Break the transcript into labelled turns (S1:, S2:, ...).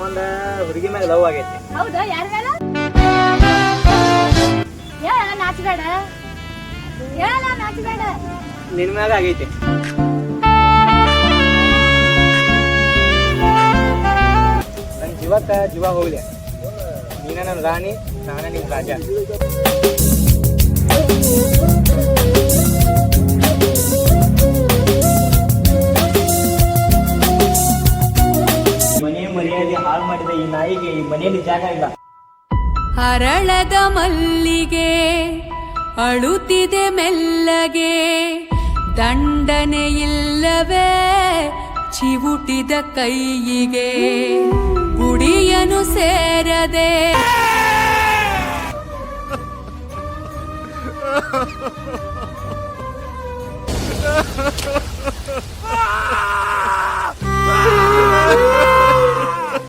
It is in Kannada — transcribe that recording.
S1: ನನಗೊಂದ ಹುಡುಗಿ ಮ್ಯಾಗ ಲವ್ ಆಗೈತಿ.
S2: ಹೌದಾ? ಯಾರ ಮೇಲ? ಹೇಳ ನಾಚಬೇಡ. ಹೇಳ ನಾಚಬೇಡ.
S1: ನಿನ್ ಮ್ಯಾಗ ಆಗೈತಿ. ನನ್ ಜೀವಕ್ಕ ಜೀವ ಹೋಗಿದೆ ನೀನ ನನ್ನ ರಾಣಿ ನಾನ ನಿನ್ ರಾಜ. ಮರ್ಯಾದೆ ಹಾಳು ಮಾಡಿದ ಈ ನಾಯಿಗೆ ಈ ಮನೆಯಲ್ಲಿ ಜಾಗ ಇಲ್ಲ
S3: ಹರಳದ ಮಲ್ಲಿಗೆ ಅಳುತ್ತಿದೆ ಮೆಲ್ಲಗೆ ದಂಡನೆ ಇಲ್ಲವೇ ಚಿವುಟಿದ ಕೈಯಿಗೆ ಗುಡಿಯನು ಸೇರದೆ
S4: Ah!